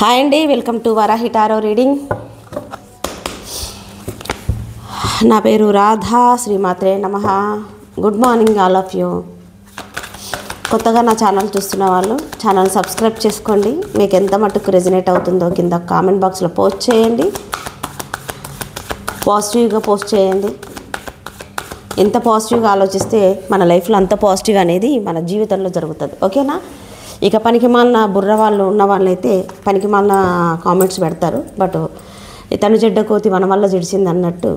Hi అండి welcome to Varahi tarot reading. నా పేరు రాధా శ్రీమాత్రే నమ. Good morning all of you. కొత్తగా నా ఛానల్ చూస్తున్న వాళ్ళు ఛానల్ సబ్స్క్రైబ్ చేసుకోండి. మీకు ఎంత మటుకు రెజినేట్ అవుతుందో కింద కామెంట్ బాక్స్లో పోస్ట్ చేయండి. పాజిటివ్గా పోస్ట్ చేయండి. ఎంత పాజిటివ్గా ఆలోచిస్తే మన లైఫ్లో అంత పాజిటివ్ అనేది మన జీవితంలో జరుగుతుంది. ఓకేనా? ఇక పనికిమాలిన బుర్ర వాళ్ళు ఉన్న వాళ్ళైతే పనికిమాలిన కామెంట్స్ పెడతారు. బట్ తను చెడ్డ కోతి మన వల్ల చెడిచింది అన్నట్టు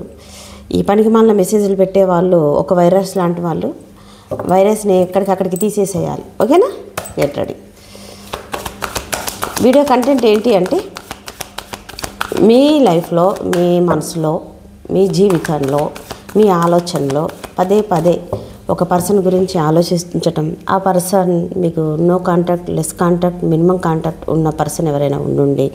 ఈ పనికిమాలిన మెసేజ్లు పెట్టే వాళ్ళు ఒక వైరస్ లాంటి వాళ్ళు. వైరస్ని ఎక్కడికక్కడికి తీసేసేయాలి. ఓకేనా? గెట్ రెడీ వీడియో కంటెంట్ ఏంటి అంటే మీ లైఫ్లో మీ మనసులో మీ జీవితంలో మీ ఆలోచనలో పదే పదే ఒక పర్సన్ గురించి ఆలోచించటం ఆ పర్సన్ మీకు no contact less contact minimum contact ఉన్న పర్సన్ ఎవరైనా ఉండుండి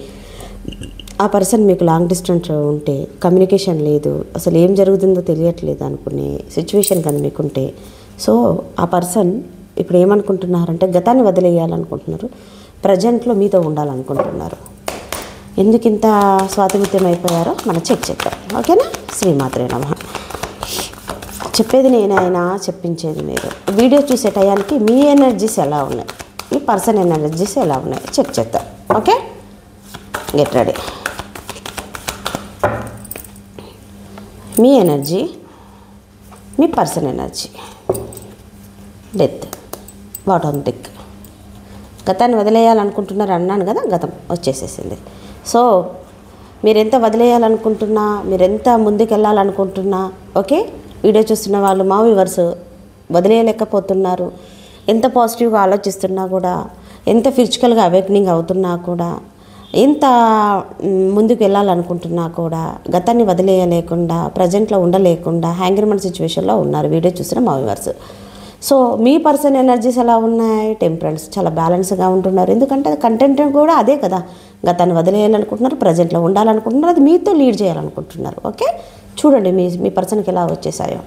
ఆ పర్సన్ మీకు లాంగ్ డిస్టెన్స్ ఉంటే కమ్యూనికేషన్ లేదు అసలు ఏం జరుగుతుందో తెలియట్లేదు అనుకునే సిచ్యువేషన్ కానీ మీకుంటే సో ఆ పర్సన్ ఇప్పుడు ఏమనుకుంటున్నారంటే గతాన్ని వదిలేయాలనుకుంటున్నారు ప్రజెంట్లో మీతో ఉండాలనుకుంటున్నారు. ఎందుకు ఇంత స్వాతిమిత్యం అయిపోయారో మనం చెక్ చేద్దాం. ఓకేనా? శ్రీమాత్రే నమ. చెప్పేది నేనైనా చెప్పించేది మీరు వీడియో చూసే టయానికి మీ ఎనర్జీస్ ఎలా ఉన్నాయి? మీ పర్సన్ ఎనర్జీస్ ఎలా ఉన్నాయి? చెక్ చేద్దాం. ఓకే గెట్ రెడీ మీ ఎనర్జీ మీ పర్సన్ ఎనర్జీ డెత్ బాటమ్ దిక్ గతాన్ని వదిలేయాలనుకుంటున్నారు అన్నాను కదా గతం వచ్చేసేసింది. సో మీరెంత వదిలేయాలనుకుంటున్నా మీరెంత ముందుకెళ్ళాలనుకుంటున్నా ఓకే వీడియో చూస్తున్న వాళ్ళు మా వ్యూవర్స్ వదిలేయలేకపోతున్నారు. ఎంత పాజిటివ్గా ఆలోచిస్తున్నా కూడా ఎంత ఫిజికల్గా అవేక్నింగ్ అవుతున్నా కూడా ఎంత ముందుకు వెళ్ళాలనుకుంటున్నా కూడా గతాన్ని వదిలేయలేకుండా ప్రజెంట్లో ఉండలేకుండా హ్యాంగర్మెంట్ సిచ్యువేషన్లో ఉన్నారు వీడియో చూసిన మా వ్యూవర్స్ సో మీ పర్సన్ ఎనర్జీస్ ఎలా ఉన్నాయి? టెంపరెన్స్ చాలా బ్యాలెన్స్గా ఉంటున్నారు. ఎందుకంటే కంటెంట్ కూడా అదే కదా. గతాన్ని వదిలేయాలనుకుంటున్నారు ప్రజెంట్లో ఉండాలనుకుంటున్నారు అది మీతో లీడ్ చేయాలనుకుంటున్నారు. ఓకే చూడండి మీ మీ పర్సన్కి ఎలా వచ్చేసాయో.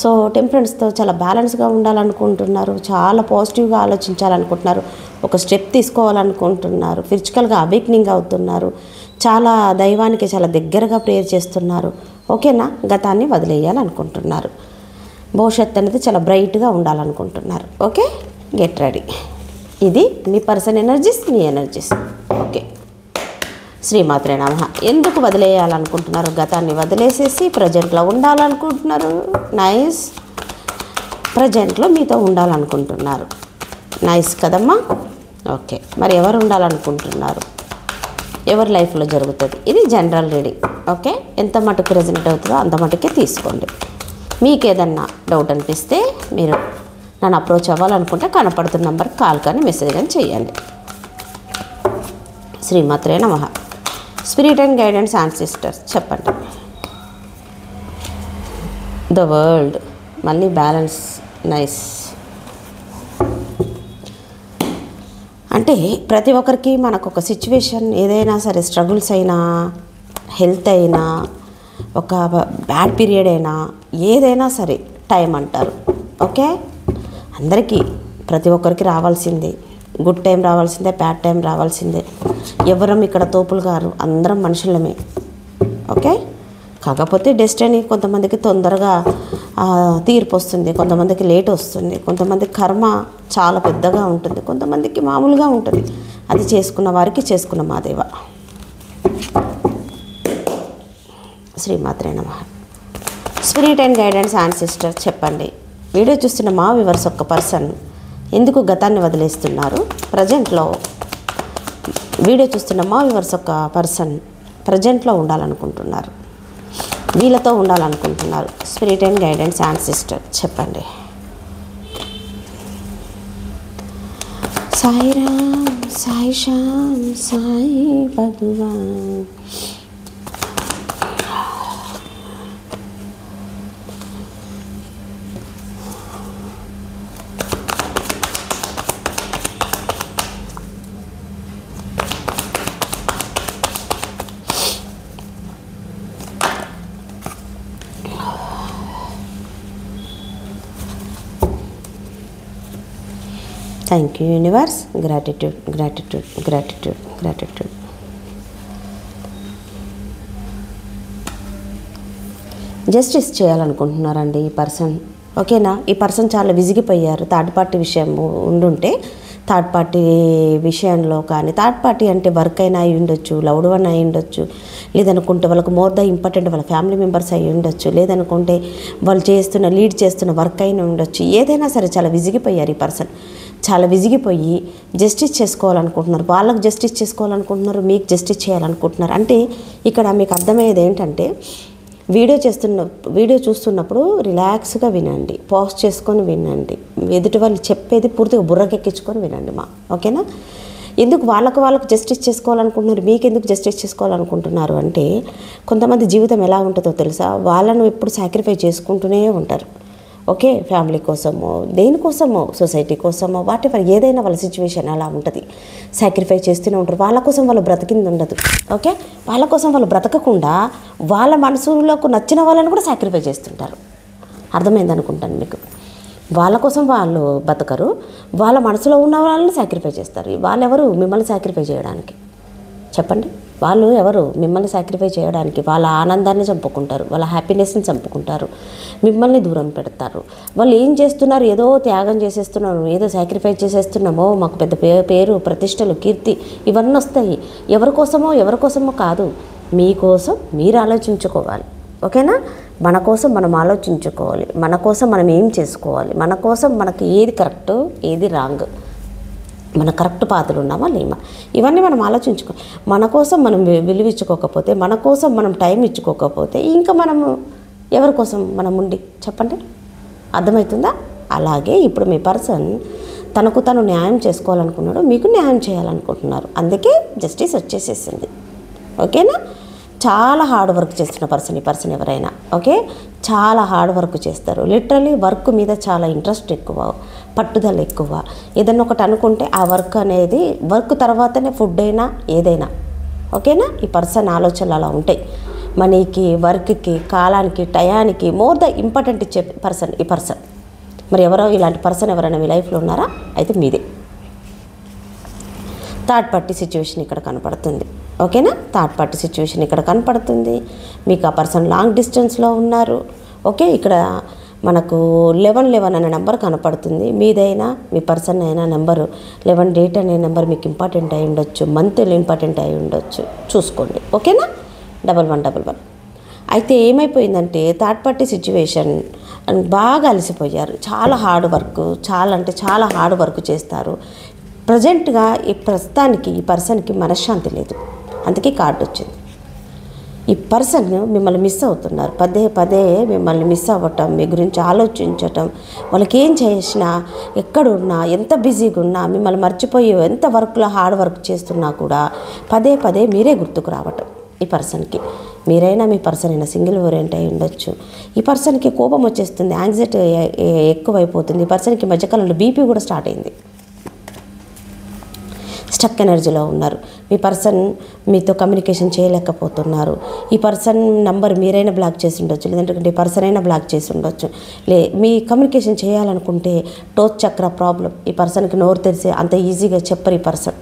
సో టెంపరెన్స్తో చాలా బ్యాలెన్స్గా ఉండాలనుకుంటున్నారు చాలా పాజిటివ్గా ఆలోచించాలనుకుంటున్నారు ఒక స్టెప్ తీసుకోవాలనుకుంటున్నారు ఫిజికల్గా అవేక్నింగ్ అవుతున్నారు చాలా దైవానికి చాలా దగ్గరగా ప్రేయర్ చేస్తున్నారు. ఓకేనా గతాన్ని వదిలేయాలనుకుంటున్నారు. భవిష్యత్తు అనేది చాలా బ్రైట్గా ఉండాలనుకుంటున్నారు. ఓకే గెట్ రెడీ ఇది మీ పర్సన్ ఎనర్జీస్ మీ ఎనర్జీస్ ఓకే శ్రీమాత్రే నమ. ఎందుకు వదిలేయాలనుకుంటున్నారు? గతాన్ని వదిలేసేసి ప్రజెంట్లో ఉండాలనుకుంటున్నారు? నైస్. ప్రజెంట్లో మీతో ఉండాలనుకుంటున్నారు. నైస్ కదమ్మా? ఓకే. మరి ఎవరు ఉండాలనుకుంటున్నారు? ఎవరి లైఫ్లో జరుగుతుంది? ఇది జనరల్ రీడింగ్. ఓకే? ఎంత మటుకు రెజనెంట్ అవుతుందో అంత మటుకే తీసుకోండి. మీకు ఏదన్నా డౌట్ అనిపిస్తే మీరు నన్ను అప్రోచ్ అవ్వాలనుకుంటే కనపడుతున్న నెంబర్కి కాల్ కానీ మెసేజ్ కానీ చేయండి. శ్రీమాత్రే నమ. స్పిరిట్ అండ్ గైడెన్స్ ఆన్సిస్టర్స్ చెప్పండి. ద వరల్డ్ మళ్ళీ బ్యాలెన్స్ నైస్ అంటే ప్రతి ఒక్కరికి మనకు ఒక సిచ్యువేషన్ ఏదైనా సరే స్ట్రగుల్స్ అయినా హెల్త్ అయినా ఒక బ్యాడ్ పీరియడ్ అయినా ఏదైనా సరే టైం అంటారు. ఓకే అందరికీ ప్రతి ఒక్కరికి రావాల్సిందే. గుడ్ టైం రావాల్సిందే బ్యాడ్ టైం రావాల్సిందే. ఎవరం ఇక్కడ తోపులు గారు అందరం మనుషులమే. ఓకే? కాకపోతే డెస్టినీ కొంతమందికి తొందరగా తీర్పు వస్తుంది కొంతమందికి లేట్ వస్తుంది కొంతమంది కర్మ చాలా పెద్దగా ఉంటుంది కొంతమందికి మామూలుగా ఉంటుంది. అది చేసుకున్న వారికి చేసుకున్న మాదేవ. శ్రీమాత్రే నమ. స్పిరిట్ అండ్ గైడెన్స్ ఆన్సిస్టర్ చెప్పండి. వీడియో చూస్తున్న మా వివర్స్ ఒక్క పర్సన్ ఎందుకు గతాన్ని వదిలేస్తున్నారు? ప్రజెంట్లో వీడియో చూస్తున్న మా వివర్స్ ఒక పర్సన్ ప్రజెంట్లో ఉండాలనుకుంటున్నారు. వీళ్ళతో ఉండాలనుకుంటున్నారు. Spirit and guidance and sister చెప్పండి. Sairam Sai Shyam Sai Bhagwan. Thank you universe gratitude gratitude gratitude gratitude justice చేయాలనుకుంటున్నారండి ఈ పర్సన్ ఓకేనా? ఈ పర్సన్ చాలా విసిగిపోయారు. థర్డ్ పార్టీ విషయం ఉండుంటే థర్డ్ పార్టీ విషయంలో కానీ థర్డ్ పార్టీ అంటే వర్క్ అయినా అయి ఉండొచ్చు లౌడ్ వన్ అయి ఉండొచ్చు లేదనుకుంటే వాళ్ళకు మోర్ ద ఇంపార్టెంట్ వాళ్ళ ఫ్యామిలీ మెంబర్స్ అయి ఉండొచ్చు లేదనుకుంటే వాళ్ళు చేస్తున్న లీడ్ చేస్తున్న వర్క్ అయినా ఉండొచ్చు. ఏదైనా సరే చాలా విసిగిపోయారు ఈ పర్సన్ చాలా విసిగిపోయి జస్టిస్ చేసుకోవాలనుకుంటున్నారు. వాళ్ళకు జస్టిస్ చేసుకోవాలనుకుంటున్నారు మీకు జస్టిస్ చేయాలనుకుంటున్నారు. అంటే ఇక్కడ మీకు అర్థమయ్యేది ఏంటంటే వీడియో చేస్తున్న వీడియో చూస్తున్నప్పుడు రిలాక్స్గా వినండి. పాజ్ చేసుకొని వినండి. ఎదుటి వాళ్ళు చెప్పేది పూర్తిగా బుర్రకెక్కించుకొని వినండి మా. ఓకేనా? ఎందుకు వాళ్ళకు వాళ్ళకు జస్టిస్ చేసుకోవాలనుకుంటున్నారు? మీకు ఎందుకు జస్టిస్ చేసుకోవాలనుకుంటున్నారు అంటే కొంతమంది జీవితం ఎలా ఉంటుందో తెలుసా? వాళ్ళను ఎప్పుడు సాక్రిఫై చేసుకుంటూనే ఉంటారు. ఓకే ఫ్యామిలీ కోసమో దేనికోసమో సొసైటీ కోసమో వాటి ఏదైనా వాళ్ళ సిచ్యువేషన్ అలా ఉంటుంది. సాక్రిఫై చేస్తూనే ఉంటారు. వాళ్ళ కోసం వాళ్ళు బ్రతికింది ఉండదు ఓకే? వాళ్ళ కోసం వాళ్ళు బ్రతకకుండా వాళ్ళ మనసులోకి నచ్చిన వాళ్ళని కూడా సాక్రిఫై చేస్తుంటారు. అర్థమైంది అనుకుంటాను మీకు. వాళ్ళ కోసం వాళ్ళు బతకరు. వాళ్ళ మనసులో ఉన్న వాళ్ళని సాక్రిఫై చేస్తారు. వాళ్ళెవరు? మిమ్మల్ని సాక్రిఫై చేయడానికి. చెప్పండి. వాళ్ళు ఎవరు? మిమ్మల్ని సాక్రిఫై చేయడానికి వాళ్ళ ఆనందాన్ని చంపుకుంటారు వాళ్ళ హ్యాపీనెస్ని చంపుకుంటారు మిమ్మల్ని దూరం పెడతారు. వాళ్ళు ఏం చేస్తున్నారు? ఏదో త్యాగం చేసేస్తున్నారు ఏదో సాక్రిఫై చేసేస్తున్నామో మాకు పెద్ద పే పేరు ప్రతిష్టలు కీర్తి ఇవన్నీ వస్తాయి. ఎవరి కోసమో ఎవరి కోసమో కాదు. మీకోసం మీరు ఆలోచించుకోవాలి. ఓకేనా? మన కోసం మనం ఆలోచించుకోవాలి. మన కోసం మనం ఏం చేసుకోవాలి? మన కోసం మనకి ఏది కరెక్ట్ ఏది రాంగ్ మన కరెక్ట్ పాత్రలు ఉన్నామా లేమా? ఇవన్నీ మనం ఆలోచించుకో మన కోసం మనం విలువ ఇచ్చుకోకపోతే మన కోసం మనం టైం ఇచ్చుకోకపోతే ఇంకా మనము ఎవరి కోసం మనం ఉండి చెప్పండి? అర్థమవుతుందా? అలాగే ఇప్పుడు మీ పర్సన్ తనకు తను న్యాయం చేసుకోవాలనుకున్నాడు మీకు న్యాయం చేయాలనుకుంటున్నారు. అందుకే జస్టిస్ వచ్చేసేసింది. ఓకేనా? చాలా హార్డ్ వర్క్ చేస్తున్న పర్సన్ ఈ పర్సన్ ఎవరైనా ఓకే చాలా హార్డ్ వర్క్ చేస్తారు. లిటరలీ వర్క్ మీద చాలా ఇంట్రెస్ట్ ఎక్కువ పట్టుదల ఎక్కువ. ఏదన్నా ఒకటి అనుకుంటే ఆ వర్క్ అనేది వర్క్ తర్వాతనే ఫుడ్ అయినా ఏదైనా ఓకేనా ఈ పర్సన్ ఆలోచనలు అలా ఉంటాయి. మనీకి వర్క్కి కాలానికి టయానికి మోర్ ద ఇంపార్టెంట్ ఇచ్చే పర్సన్ ఈ పర్సన్ మరి ఎవరో ఇలాంటి పర్సన్ ఎవరైనా మీ లైఫ్లో ఉన్నారా? అయితే మీదే. థర్డ్ పార్టీ సిచ్యువేషన్ ఇక్కడ కనపడుతుంది. ఓకేనా? థర్డ్ పార్టీ సిచ్యువేషన్ ఇక్కడ కనపడుతుంది. మీకు ఆ పర్సన్ లాంగ్ డిస్టెన్స్లో ఉన్నారు. ఓకే? ఇక్కడ మనకు లెవెన్ లెవెన్ అనే నెంబర్ కనపడుతుంది. మీదైనా మీ పర్సన్ అయినా నెంబరు లెవెన్ డేట్ అనే నెంబర్ మీకు ఇంపార్టెంట్ అయి ఉండొచ్చు. మంత్ ఇంపార్టెంట్ అయి ఉండొచ్చు. చూసుకోండి. ఓకేనా? Double one double one. అయితే ఏమైపోయిందంటే థర్డ్ పార్టీ సిచ్యువేషన్ బాగా అలసిపోయారు. చాలా హార్డ్ వర్క్ చాలా అంటే చాలా హార్డ్ వర్క్ చేస్తారు. ప్రజెంట్గా ఈ ప్రస్తుతానికి ఈ పర్సన్కి మనశ్శాంతి లేదు. అందుకే కార్డు వచ్చింది. ఈ పర్సన్ మిమ్మల్ని మిస్ అవుతున్నారు. పదే పదే మిమ్మల్ని మిస్ అవ్వటం మీ గురించి ఆలోచించటం వాళ్ళకి ఏం చేసినా ఎక్కడున్నా ఎంత బిజీగా ఉన్నా మిమ్మల్ని మర్చిపోయి ఎంత వర్క్లో హార్డ్ వర్క్ చేస్తున్నా కూడా పదే పదే మీరే గుర్తుకు రావటం ఈ పర్సన్కి. మీరైనా మీ పర్సన్ అయినా సింగిల్ ఓరియంట్ అయి ఉండొచ్చు. ఈ పర్సన్కి కోపం వచ్చేస్తుంది యాంగ్జైటీ ఎక్కువైపోతుంది ఈ పర్సన్కి మధ్యకాలంలో బీపీ కూడా స్టార్ట్ అయింది. స్టక్ ఎనర్జీలో ఉన్నారు. మీ పర్సన్ మీతో కమ్యూనికేషన్ చేయలేకపోతున్నారు. ఈ పర్సన్ నంబర్ మీరైనా బ్లాక్ చేసి ఉండొచ్చు లేదంటే ఈ పర్సన్ అయినా బ్లాక్ చేసి ఉండొచ్చు. లే మీ కమ్యూనికేషన్ చేయాలనుకుంటే టోత్ చక్ర ప్రాబ్లం ఈ పర్సన్కి నోరు తెరిసి అంత ఈజీగా చెప్పరు ఈ పర్సన్.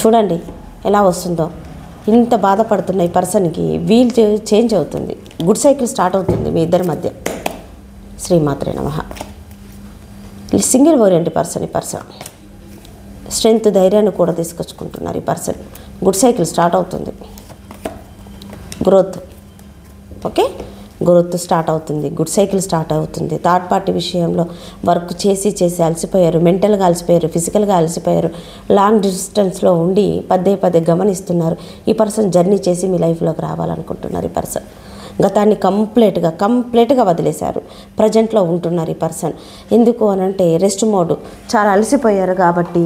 చూడండి ఎలా వస్తుందో. ఇంత బాధపడుతున్న ఈ పర్సన్కి వీల్ చేంజ్ అవుతుంది. గుడ్ సైకిల్ స్టార్ట్ అవుతుంది మీ ఇద్దరి మధ్య. శ్రీమాత్రే నమః. సింగిల్ ఓరియంట్ పర్సన్ ఈ పర్సన్. స్ట్రెంగ్త్ ధైర్యాన్ని కూడా తీసుకొచ్చుకుంటున్నారు ఈ పర్సన్. గుడ్ సైకిల్ స్టార్ట్ అవుతుంది. గ్రోత్. ఓకే? గ్రోత్ స్టార్ట్ అవుతుంది. గుడ్ సైకిల్ స్టార్ట్ అవుతుంది. థర్డ్ పార్టీ విషయంలో వర్క్ చేసి చేసి అలసిపోయారు. మెంటల్గా అలసిపోయారు. ఫిజికల్గా అలసిపోయారు. లాంగ్ డిస్టెన్స్లో ఉండి పదే పదే గమనిస్తున్నారు. ఈ పర్సన్ జర్నీ చేసి మీ లైఫ్లోకి రావాలనుకుంటున్నారు ఈ పర్సన్. గతాన్ని కంప్లీట్గా కంప్లీట్గా వదిలేశారు. ప్రజెంట్లో ఉంటున్నారు ఈ పర్సన్. ఎందుకు అని అంటే రెస్ట్ మోడ్. చాలా అలసిపోయారు కాబట్టి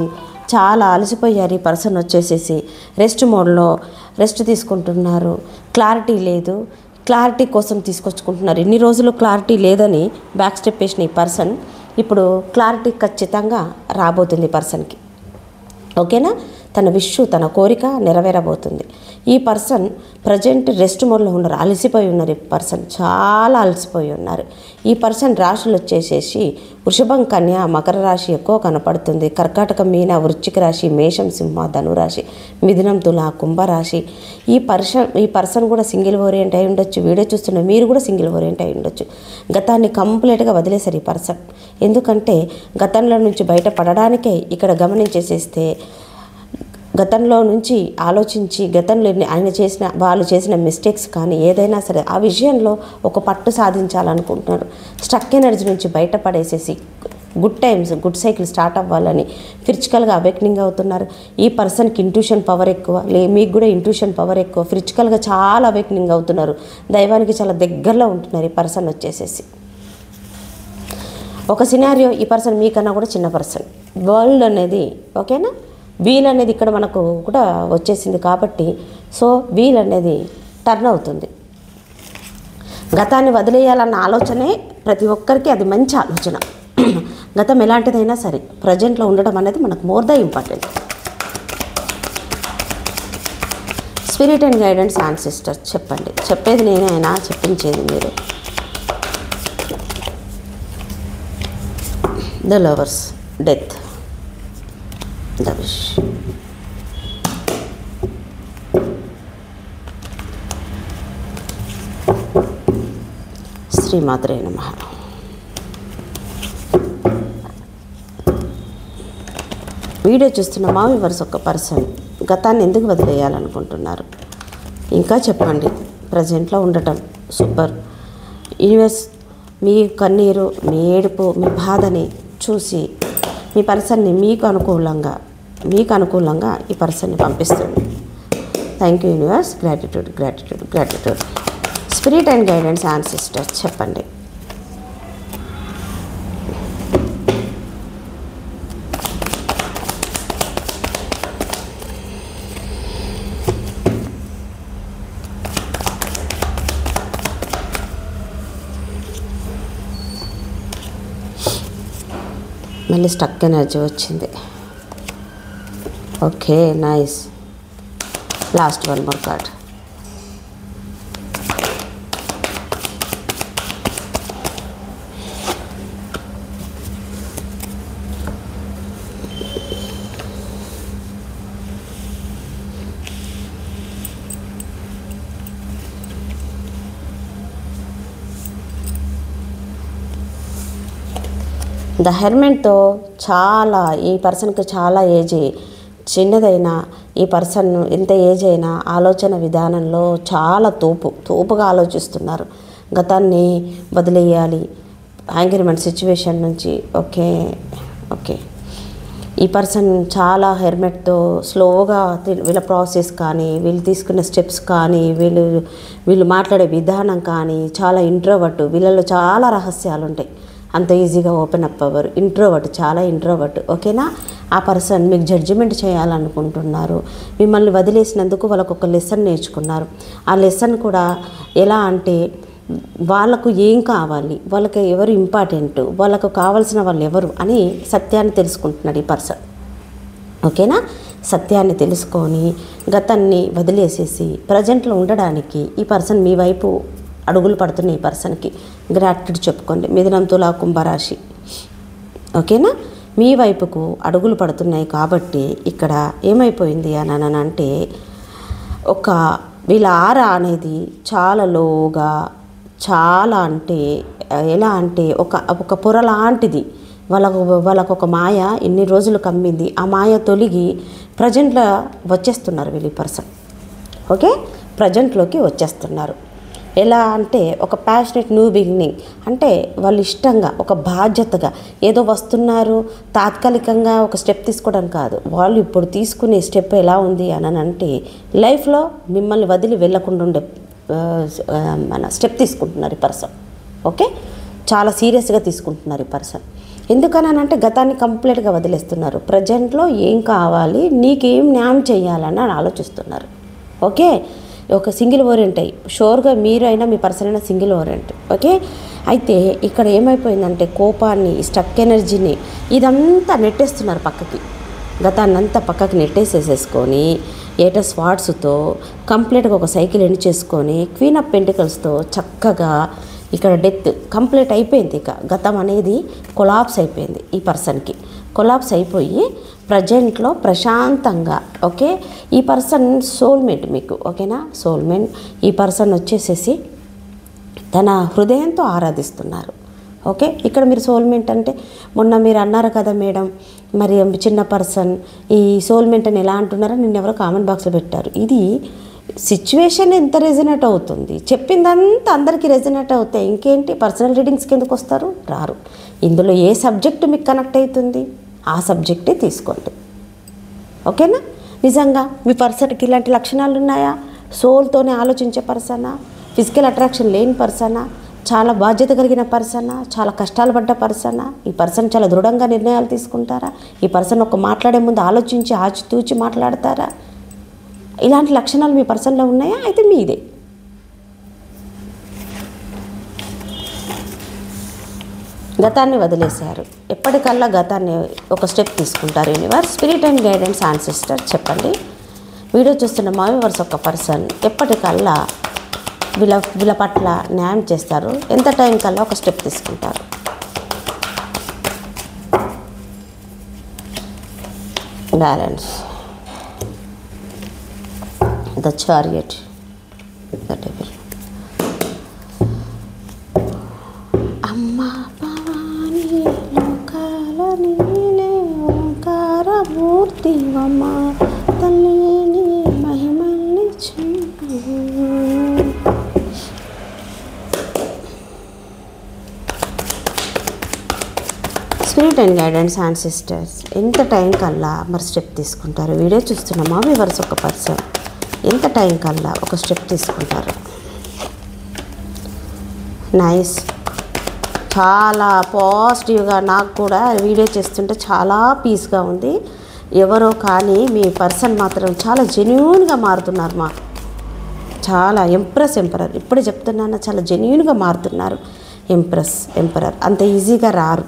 చాలా అలసిపోయారు ఈ పర్సన్ వచ్చేసేసి. రెస్ట్ మోడ్లో రెస్ట్ తీసుకుంటున్నారు. క్లారిటీ లేదు. క్లారిటీ కోసం తీసుకొచ్చుకుంటున్నారు. ఇన్ని రోజులు క్లారిటీ లేదని బ్యాక్ స్టెప్ వేసిన ఈ పర్సన్ ఇప్పుడు క్లారిటీ ఖచ్చితంగా రాబోతుంది పర్సన్కి. ఓకేనా? తన విష్ తన కోరిక నెరవేరబోతుంది. ఈ పర్సన్ ప్రజెంట్ రెస్ట్ మోడ్లో ఉన్నారు. అలసిపోయి ఉన్నారు ఈ పర్సన్. చాలా అలసిపోయి ఉన్నారు. ఈ పర్సన్ రాశులు వచ్చేసేసి వృషభం కన్య మకర రాశి ఎక్కువ కనపడుతుంది. కర్కాటక మీన వృశ్చిక రాశి మేషం సింహ ధనురాశి మిథునం తుల కుంభరాశి ఈ పర్సన్ ఈ పర్సన్ కూడా సింగిల్ ఓరియంట్ అయి ఉండొచ్చు. వీడియో చూస్తున్న మీరు కూడా సింగిల్ ఓరియంట్ అయి ఉండొచ్చు. గతాన్ని కంప్లీట్గా వదిలేశారు ఈ పర్సన్. ఎందుకంటే గతంలో నుంచి బయటపడడానికే ఇక్కడ గమనించేసేస్తే గతంలో నుంచి ఆలోచించి గతంలో ఆయన చేసిన వాళ్ళు చేసిన మిస్టేక్స్ కానీ ఏదైనా సరే ఆ విషయంలో ఒక పట్టు సాధించాలనుకుంటున్నారు. స్ట్రక్ ఎనర్జీ నుంచి బయటపడేసేసి good times good cycle start అవ్వాలని ఫిజికల్గా అవేక్నింగ్ అవుతున్నారు. ఈ పర్సన్కి ఇంట్యూషన్ పవర్ ఎక్కువ లే మీకు కూడా ఇంట్యూషన్ పవర్ ఎక్కువ. ఫిజికల్గా చాలా అవేక్నింగ్ అవుతున్నారు. దైవానికి చాలా దగ్గరలో ఉంటున్నారు ఈ పర్సన్ వచ్చేసేసి. ఒక సినారియో ఈ పర్సన్ మీకన్నా కూడా చిన్న పర్సన్ వరల్డ్ అనేది ఓకేనా వీల్ అనేది ఇక్కడ మనకు కూడా వచ్చేసింది కాబట్టి సో వీల్ అనేది టర్న్ అవుతుంది. గతాన్ని వదిలేయాలన్న ఆలోచనే ప్రతి ఒక్కరికి అది మంచి ఆలోచన. గతం ఎలాంటిదైనా సరే ప్రజెంట్లో ఉండడం అనేది మనకు more the important spirit and guidance and చెప్పండి. చెప్పేది నేనైనా చెప్పించేది మీరు. The lovers death Dobrze. శ్రీ శ్రీమాత్రే నమ వీడియో చూస్తున్న మా వివర్స్ ఒక పర్సన్ గతాన్ని ఎందుకు వదిలేయాలనుకుంటున్నారు? ఇంకా చెప్పండి. ప్రజెంట్లో ఉండటం సూపర్ యూనివర్స్ మీ కన్నీరు మీ ఏడుపు మీ బాధని చూసి మీ పర్సన్ని మీకు అనుకూలంగా మీకు అనుకూలంగా ఈ పర్సన్ని పంపిస్తుంది. Thank you universe gratitude gratitude gratitude spirit and guidance and చెప్పండి. మళ్ళీ స్టక్ ఎనర్జీ వచ్చింది. Okay nice last one more card the హెల్మెట్తో చాలా ఈ పర్సన్కి చాలా ఏజ్ చిన్నదైనా ఈ పర్సన్ ఎంత ఏజ్ అయినా ఆలోచన విధానంలో చాలా తోపు తోపుగా ఆలోచిస్తున్నారు. గతాన్ని వదిలేయాలి. యాంగ్రిమెంట్ సిచ్యువేషన్ నుంచి ఓకే ఓకే. ఈ పర్సన్ చాలా హెర్మెట్తో స్లోగా వీళ్ళ ప్రాసెస్ కానీ వీళ్ళు తీసుకున్న స్టెప్స్ కానీ వీళ్ళు వీళ్ళు మాట్లాడే విధానం కానీ చాలా ఇంట్రోవర్టు వీళ్ళలో చాలా రహస్యాలు ఉంటాయి అంత ఈజీగా ఓపెన్ అప్ అవ్వరు. ఇంట్రోవర్ట్ చాలా ఇంట్రోవర్ట్ ఓకేనా? ఆ పర్సన్ మీకు జడ్జిమెంట్ చేయాలనుకుంటున్నారు. మిమ్మల్ని వదిలేసినందుకు వాళ్ళకు ఒక లెసన్ నేర్చుకున్నారు. ఆ లెసన్ కూడా ఎలా అంటే వాళ్ళకు ఏం కావాలి వాళ్ళకి ఎవరు ఇంపార్టెంట్ వాళ్ళకు కావాల్సిన వాళ్ళు ఎవరు అని సత్యాన్ని తెలుసుకుంటున్నాడు ఈ పర్సన్. ఓకేనా? సత్యాన్ని తెలుసుకొని గతాన్ని వదిలేసేసి ప్రజెంట్లో ఉండడానికి ఈ పర్సన్ మీ వైపు అడుగులు పడుతున్న ఈ పర్సన్కి. గ్రాట్యుడ్ చెప్పుకోండి. మిథునం తులా కుంభరాశి. ఓకేనా? మీ వైపుకు అడుగులు పడుతున్నాయి కాబట్టి ఇక్కడ ఏమైపోయింది అని అంటే ఒక వీళ్ళ ఆర అనేది చాలా లోగా చాలా అంటే ఎలా అంటే ఒక ఒక పొర లాంటిది. వాళ్ళకు వాళ్ళకు ఒక మాయ ఎన్ని రోజులు కమ్మింది. ఆ మాయ తొలగి ప్రజెంట్లో వచ్చేస్తున్నారు వీళ్ళు పర్సన్. ఓకే? ప్రజెంట్లోకి వచ్చేస్తున్నారు. ఎలా అంటే ఒక ప్యాషనెట్ న్యూ బిగినింగ్ అంటే వాళ్ళు ఇష్టంగా ఒక బాధ్యతగా ఏదో వస్తున్నారు తాత్కాలికంగా ఒక స్టెప్ తీసుకోవడం కాదు. వాళ్ళు ఇప్పుడు తీసుకునే స్టెప్ ఎలా ఉంది అని అంటే లైఫ్లో మిమ్మల్ని వదిలి వెళ్ళకుండా ఉండే మన స్టెప్ తీసుకుంటున్నారు ఈ పర్సన్ ఓకే? చాలా సీరియస్గా తీసుకుంటున్నారు ఈ పర్సన్ ఎందుకని అంటే గతాన్ని కంప్లీట్గా వదిలేస్తున్నారు. ప్రజెంట్లో ఏం కావాలి నీకేం న్యాయం చేయాలని అని ఆలోచిస్తున్నారు. ఓకే? ఒక సింగిల్ ఓరియంట్ అయ్యి షోర్గా మీరు అయినా మీ పర్సన్ అయినా సింగిల్ ఓరియంట్ ఓకే? అయితే ఇక్కడ ఏమైపోయిందంటే కోపాన్ని స్టక్ ఎనర్జీని ఇదంతా నెట్టేస్తున్నారు పక్కకి. గతాన్ని అంతా పక్కకి నెట్టేసేసేసుకొని ఏట స్వాట్స్తో కంప్లీట్గా ఒక సైకిల్ ఎండ్ చేసుకొని క్వీన్ ఆఫ్ పెంటికల్స్తో చక్కగా ఇక్కడ డెత్ కంప్లీట్ అయిపోయింది ఇక. గతం అనేది కొలాప్స్ అయిపోయింది ఈ పర్సన్కి. కొలాప్స్ అయిపోయి ప్రజెంట్లో ప్రశాంతంగా ఓకే? ఈ పర్సన్ సోల్మేట్ మీకు ఓకేనా? సోల్మేట్ ఈ పర్సన్ వచ్చేసేసి తన హృదయంతో ఆరాధిస్తున్నారు ఓకే? ఇక్కడ మీరు సోల్మెంట్ అంటే మొన్న మీరు అన్నారు కదా మేడం మరి చిన్న పర్సన్ ఈ సోల్మెంట్ అని ఎలా అంటున్నారో నిన్న ఎవరో కామెంట్ బాక్స్లో పెట్టారు. ఇది సిచ్యువేషన్ ఎంత రెజినేట్ అవుతుంది? చెప్పిందంతా అందరికీ రెజినేట్ అవుతాయి. ఇంకేంటి? పర్సనల్ రీడింగ్స్కి ఎందుకు వస్తారు? రారు. ఇందులో ఏ సబ్జెక్ట్ మీకు కనెక్ట్ అవుతుంది? ఆ సబ్జెక్టే తీసుకోండి. ఓకేనా? నిజంగా మీ పర్సన్కి ఇలాంటి లక్షణాలు ఉన్నాయా సోల్తోనే ఆలోచించే పర్సనా? ఫిజికల్ అట్రాక్షన్ లేని పర్సనా? చాలా బాధ్యత కలిగిన పర్సనా? చాలా కష్టాలు పడ్డ పర్సనా? ఈ పర్సన్ చాలా దృఢంగా నిర్ణయాలు తీసుకుంటారా? ఈ పర్సన్ ఒక మాట్లాడే ముందు ఆలోచించి ఆచితూచి మాట్లాడతారా? ఇలాంటి లక్షణాలు మీ పర్సన్లో ఉన్నాయా? అయితే మీదే. గతాన్ని వదిలేశారు. ఎప్పటికల్లా గతాన్ని ఒక స్టెప్ తీసుకుంటారు universe. Spirit and guidance ancestor చెప్పండి. వీడియో చూస్తున్న మా వ్యూవర్స్ ఒక పర్సన్ ఎప్పటికల్లా వీళ్ళ వీళ్ళ పట్ల న్యాయం చేస్తారు. ఎంత టైం కల్లా ఒక స్టెప్ తీసుకుంటారు. Balance. The chariot. The devil. ఓంకారమూర్తి తల్లి నీ మహిమల్ని spirit and guidance and sisters ఎంత టైం కల్లా మరి స్టెప్ తీసుకుంటారు? వీడియో చూస్తున్నామా వివర్స్ ఒక పర్సన్ ఎంత టైం కల్లా ఒక స్టెప్ తీసుకుంటారు? నైస్ చాలా పాజిటివ్గా నాకు కూడా వీడియో చేస్తుంటే చాలా పీస్గా ఉంది. ఎవరో కానీ మీ పర్సన్ మాత్రం చాలా జెన్యున్గా మారుతున్నారు మా. చాలా ఎంప్రెస్ ఎంపరర్. ఇప్పుడే చెప్తున్నాను చాలా జెన్యున్గా మారుతున్నారు. Empress emperor. అంత ఈజీగా రారు.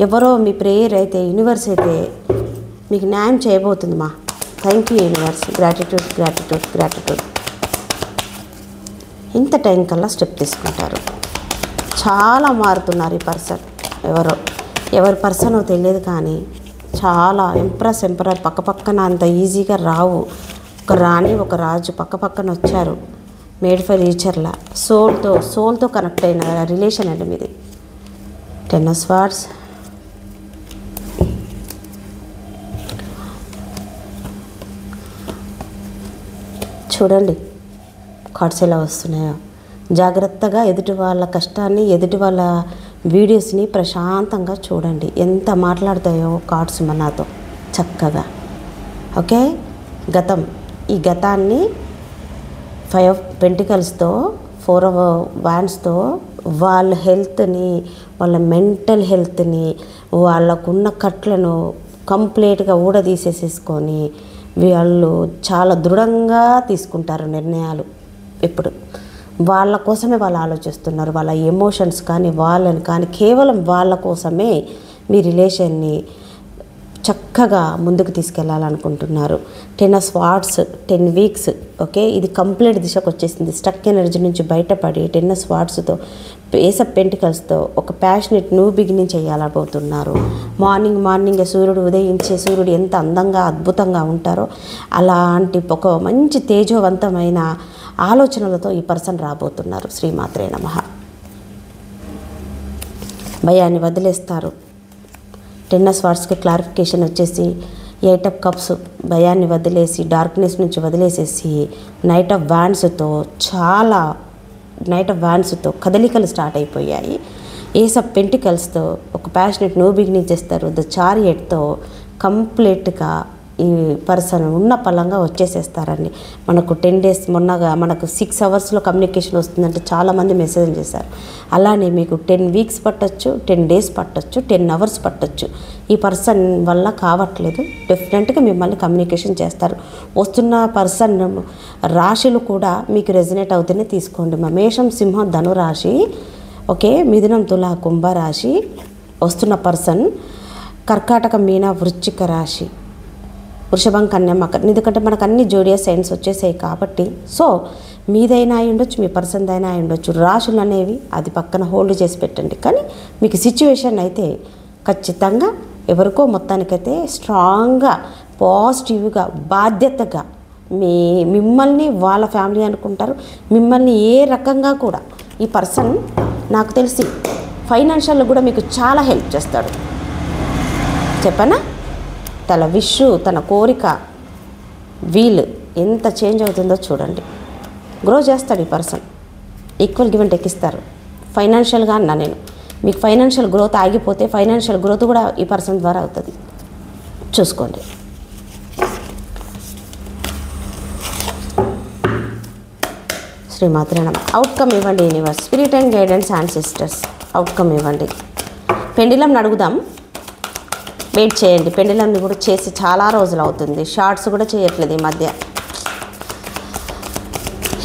ఎవరో మీ ప్రేయర్ అయితే యూనివర్స్ అయితే మీకు న్యాయం చేయబోతుంది మా. Thank you universe. Gratitude gratitude gratitude ఇంత టైం కల్లా స్టెప్ తీసుకుంటారు. చాలా మారుతున్నారు ఈ పర్సన్. ఎవరో ఎవరి పర్సనో తెలియదు కానీ చాలా ఎంప్రెస్ ఎంపరర్ పక్క పక్కన అంత ఈజీగా రావు. ఒక రాణి ఒక రాజు పక్క పక్కన వచ్చారు. మేడ్ ఫర్ ఈచర్లా సోల్తో సోల్తో కనెక్ట్ అయిన రిలేషన్ అండి మీది. టెన్ ఆఫ్ స్వార్డ్స్ చూడండి కార్డ్స్ ఎలా వస్తున్నాయో. జాగ్రత్తగా ఎదుటి వాళ్ళ కష్టాన్ని ఎదుటి వాళ్ళ వీడియోస్ని ప్రశాంతంగా చూడండి. ఎంత మాట్లాడతాయో కార్డ్స్ మనతో చక్కగా. ఓకే? గతం. ఈ గతాన్ని ఫైవ్ ఆఫ్ పెంటికల్స్తో ఫోర్ ఆఫ్ వ్యాన్స్తో వాళ్ళ హెల్త్ని వాళ్ళ మెంటల్ హెల్త్ని వాళ్ళకున్న కట్లను కంప్లీట్గా ఊడదీసేసేసుకొని వాళ్ళు చాలా దృఢంగా తీసుకుంటారు నిర్ణయాలు. ఇప్పుడు. వాళ్ళ కోసమే వాళ్ళు ఆలోచిస్తున్నారు. వాళ్ళ ఎమోషన్స్ కానీ వాళ్ళని కానీ కేవలం వాళ్ళ కోసమే మీ రిలేషన్ని చక్కగా ముందుకు తీసుకెళ్ళాలనుకుంటున్నారు. Ten of swords ten weeks okay? ఇది కంప్లీట్ దిశకు వచ్చేసింది. స్టక్ ఎనర్జీ నుంచి బయటపడి టెన్ ఆఫ్ స్వాట్స్తో పేస్ ఆఫ్ పెంటికల్స్తో ఒక ప్యాషనెట్ న్యూ బిగినింగ్ చేయాలబోతున్నారు. మార్నింగ్ మార్నింగ్ సూర్యుడు ఉదయించే సూర్యుడు ఎంత అందంగా అద్భుతంగా ఉంటారో అలాంటి ఒక మంచి తేజోవంతమైన ఆలోచనలతో ఈ పర్సన్ రాబోతున్నారు. శ్రీమాత్రే నమ. భయాన్ని వదిలేస్తారు. టెన్ వార్డ్స్కి క్లారిఫికేషన్ వచ్చేసి ఎయిట్ ఆఫ్ కప్స్ భయాన్ని వదిలేసి డార్క్నెస్ నుంచి వదిలేసేసి నైట్ ఆఫ్ వ్యాన్స్తో చాలా నైట్ ఆఫ్ వ్యాన్స్తో కదలికలు స్టార్ట్ అయిపోయాయి. ఏస్ ఆఫ్ పెంటికల్స్తో ఒక ప్యాషనెట్ నో బిగినింగ్ చేస్తారు. ద చారియట్తో కంప్లీట్గా ఈ పర్సన్ ఉన్న పలంగా వచ్చేసేస్తారండి. మనకు టెన్ డేస్ మొన్నగా మనకు సిక్స్ అవర్స్లో కమ్యూనికేషన్ వస్తుందంటే చాలామంది మెసేజ్ చేశారు. అలానే మీకు టెన్ వీక్స్ పట్టొచ్చు టెన్ డేస్ పట్టొచ్చు టెన్ అవర్స్ పట్టొచ్చు. ఈ పర్సన్ వల్ల కావట్లేదు. డెఫినెట్గా మిమ్మల్ని కమ్యూనికేషన్ చేస్తారు. వస్తున్న పర్సన్ రాశులు కూడా మీకు రెజినేట్ అవుతూనే తీసుకోండి మా మేషం సింహం ధనురాశి ఓకే? మిథునం తుల కుంభరాశి వస్తున్న పర్సన్. కర్కాటక మీన వృశ్చిక రాశి. వృషభం కన్య మకర ఎందుకంటే మనకు అన్ని జోడియా సైన్స్ వచ్చేసాయి కాబట్టి. సో మీదైనా అయి ఉండొచ్చు మీ పర్సన్దైనా అయి ఉండొచ్చు. రాశులు అనేవి అది పక్కన హోల్డ్ చేసి పెట్టండి. కానీ మీకు సిచ్యువేషన్ అయితే ఖచ్చితంగా ఎవరికో మొత్తానికైతే స్ట్రాంగ్గా పాజిటివ్గా బాధ్యతగా మీ మిమ్మల్ని వాళ్ళ ఫ్యామిలీ అనుకుంటారు. మిమ్మల్ని ఏ రకంగా కూడా ఈ పర్సన్ నాకు తెలిసి ఫైనాన్షియల్లో కూడా మీకు చాలా హెల్ప్ చేస్తాడు. చెప్పనా? తన విష్ తన కోరిక వీల్ ఎంత చేంజ్ అవుతుందో చూడండి. గ్రో చేస్తాడు ఈ పర్సన్ ఈక్వల్ గివెన్ ఎక్కిస్తారు ఫైనాన్షియల్గా అన్నా నేను. మీకు ఫైనాన్షియల్ గ్రోత్ ఆగిపోతే ఫైనాన్షియల్ గ్రోత్ కూడా ఈ పర్సన్ ద్వారా అవుతుంది. చూసుకోండి. శ్రీమాత్రే అవుట్కమ్ ఇవ్వండి universe spirit and guidance and sisters outcome ఇవ్వండి. పెండిలం అడుగుదాం. వెయిట్ చేయండి. పెండిలంని కూడా చేసి చాలా రోజులు అవుతుంది. షార్ట్స్ కూడా చేయట్లేదు ఈ మధ్య.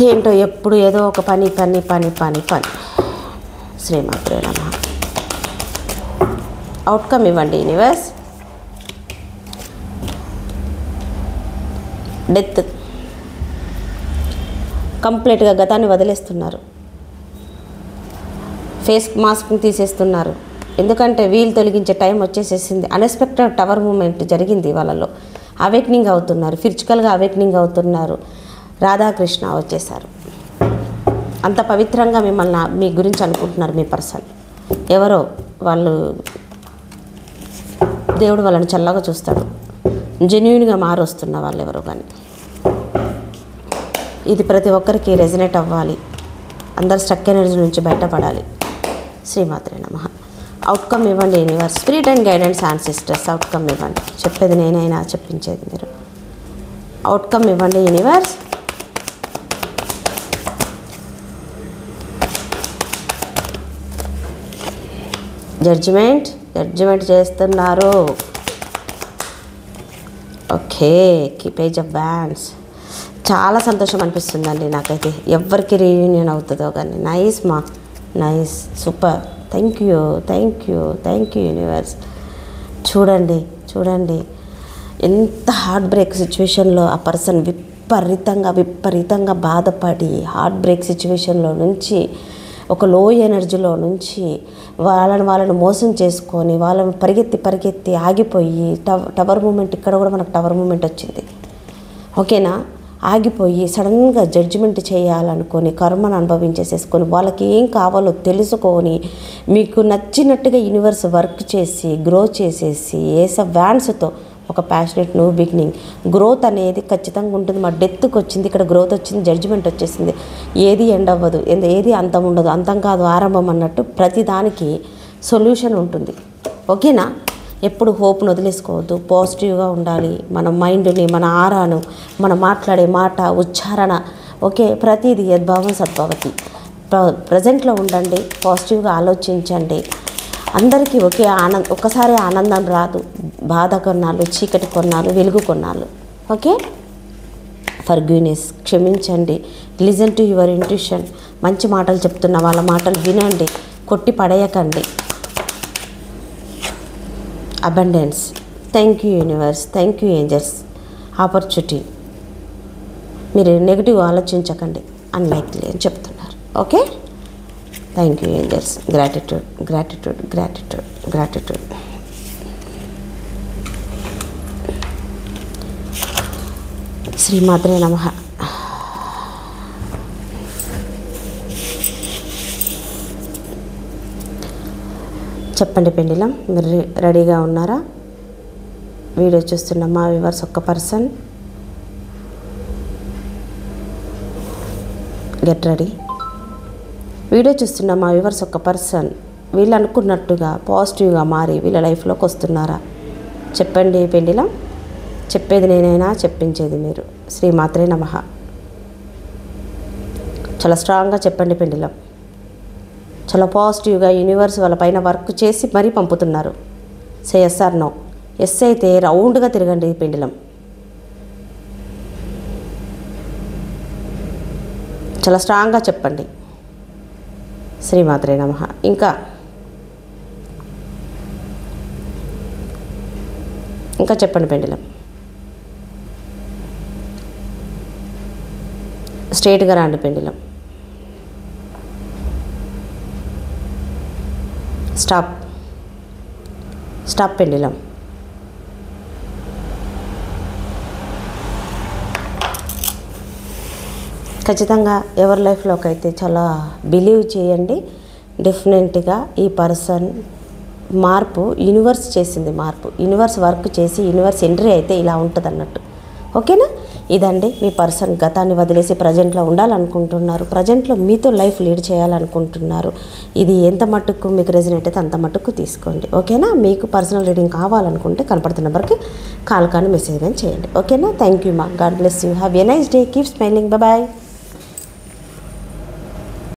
ఏంటో ఎప్పుడు ఏదో ఒక పని పని పని పని పని. శ్రీమాత్రేనమ్మ అవుట్కమ్ ఇవ్వండి యూనివర్స్ డెత్ కంప్లీట్గా గతాన్ని వదిలేస్తున్నారు. ఫేస్ మాస్క్ని తీసేస్తున్నారు. ఎందుకంటే వీలు తొలగించే టైం వచ్చేసేసింది. అన్ఎక్స్పెక్టెడ్ టవర్ మూమెంట్ జరిగింది వాళ్ళలో అవేక్నింగ్ అవుతున్నారు. ఫిజికల్గా అవేక్నింగ్ అవుతున్నారు. రాధాకృష్ణ వచ్చేసారు అంత పవిత్రంగా మిమ్మల్ని మీ గురించి అనుకుంటున్నారు మీ పర్సన్. ఎవరో వాళ్ళు దేవుడు వాళ్ళని చల్లగా చూస్తాడు. జెన్యున్గా మారొస్తున్న వాళ్ళు ఎవరో కానీ. ఇది ప్రతి ఒక్కరికి రెజనేట్ అవ్వాలి. అందరు స్ట్రక్ ఎనర్జీ నుంచి బయటపడాలి. శ్రీమాత్రే నమ. అవుట్కమ్ ఇవ్వండి universe spirit and guidance ancestors sisters outcome ఇవ్వండి. చెప్పేది నేనైనా చెప్పించేది మీరు. అవుట్కమ్ ఇవ్వండి యూనివర్స్ జడ్జిమెంట్ జడ్జిమెంట్ చేస్తున్నారు. ఓకే కీ పేజ్ ఆఫ్ బ్యాండ్స్ చాలా సంతోషం అనిపిస్తుందండి నాకైతే. ఎవరికి రీయూనియన్ అవుతుందో కానీ నైస్ మా. Nice super thank you thank you thank you universe. చూడండి చూడండి. ఎంత హార్ట్ బ్రేక్ సిచ్యువేషన్లో ఆ పర్సన్ విపరీతంగా విపరీతంగా బాధపడి హార్ట్ బ్రేక్ సిచ్యువేషన్లో నుంచి ఒక లో ఎనర్జీలో నుంచి వాళ్ళని వాళ్ళని మోసం చేసుకొని వాళ్ళని పరిగెత్తి పరిగెత్తి ఆగిపోయి టవ టవర్ మూమెంట్ ఇక్కడ కూడా మనకు టవర్ మూమెంట్ వచ్చింది. ఓకేనా ఆగిపోయి సడన్గా జడ్జిమెంట్ చేయాలనుకొని కర్మను అనుభవించేసేసుకొని వాళ్ళకి ఏం కావాలో తెలుసుకొని మీకు నచ్చినట్టుగా యూనివర్స్ వర్క్ చేసి గ్రో చేసేసి ఏస వ్యాన్స్తో ఒక ప్యాషనెట్ న్యూ బిగినింగ్ గ్రోత్ అనేది ఖచ్చితంగా ఉంటుంది. మా డెత్కి వచ్చింది ఇక్కడ గ్రోత్ వచ్చింది జడ్జిమెంట్ వచ్చేసింది. ఏది ఎండ్ అవ్వదు ఏది అంతం ఉండదు అంతం కాదు ఆరంభం అన్నట్టు ప్రతిదానికి సొల్యూషన్ ఉంటుంది. ఓకేనా? ఎప్పుడు హోప్ను వదిలేసుకోవద్దు. పాజిటివ్గా ఉండాలి. మన మైండ్ని మన ఆరాను మనం మాట్లాడే మాట ఉచ్చారణ. ఓకే ప్రతిదీ యద్భావం సద్భవతి. ప్ర- ప్రజెంట్లో ఉండండి పాజిటివ్గా ఆలోచించండి. అందరికీ ఒకే ఆనందం ఒకసారి ఆనందం రాదు. బాధ కొన్నాళ్ళు చీకటి కొన్నాళ్ళు వెలుగు కొన్నాళ్ళు. ఓకే? ఫర్గ్యూనెస్ క్షమించండి. Listen to your intuition. మంచి మాటలు చెప్తున్న వాళ్ళ మాటలు వినండి. కొట్టి పడేయకండి. Abundance thank you universe thank you angels opportunity మీరు నెగిటివ్ ఆలోచించకండి. అన్లైక్లీ అని చెప్తున్నారు. Okay thank you angels gratitude gratitude gratitude gratitude శ్రీమాత్రే నమ చెప్పండి పెండిలం మీరు రెడీగా ఉన్నారా? వీడియో చూస్తున్న మా వివర్స్ ఒక్క పర్సన్. Get ready. వీడియో చూస్తున్న మా వివర్స్ ఒక్క పర్సన్. వీళ్ళు అనుకున్నట్టుగా పాజిటివ్గా మారి వీళ్ళ లైఫ్లోకి వస్తున్నారా? చెప్పండి పెండిలం. చెప్పేది నేనైనా చెప్పించేది మీరు. శ్రీమాత్రే నమ. చాలా స్ట్రాంగ్గా చెప్పండి పెండిలం. చాలా పాజిటివ్గా యూనివర్స్ వాళ్ళ పైన వర్క్ చేసి మరీ పంపుతున్నారు. సే ఎస్ఆర్ నో. ఎస్ అయితే రౌండ్గా తిరగండి పెండిలం. చాలా స్ట్రాంగ్గా చెప్పండి. శ్రీమాత్రే నమ. ఇంకా ఇంకా చెప్పండి పెండిలం. స్ట్రేట్గా రాండి పెండిలం. స్టాప్. Stop pendulum. ఖచ్చితంగా ఎవరి లైఫ్లోకి అయితే చాలా బిలీవ్ చేయండి. డెఫినెట్గా ఈ పర్సన్ మార్పు యూనివర్స్ చేసింది మార్పు. యూనివర్స్ వర్క్ చేసి యూనివర్స్ ఎంట్రీ అయితే ఇలా ఉంటుంది అన్నట్టు ఓకేనా? ఇదండి మీ పర్సన్ గతాన్ని వదిలేసి ప్రజెంట్లో ఉండాలనుకుంటున్నారు. ప్రజెంట్లో మీతో లైఫ్ లీడ్ చేయాలనుకుంటున్నారు. ఇది ఎంత మట్టుకు మీకు రెజినేట్ అయితే అంత మట్టుకు తీసుకోండి. ఓకేనా? మీకు పర్సనల్ రీడింగ్ కావాలనుకుంటే కనపడుతున్న నెంబర్కి కాల్ కానీ మెసేజ్ కానీ చేయండి. ఓకేనా? థ్యాంక్ యూ మా God bless you. Have a nice day. Keep smiling. Bye.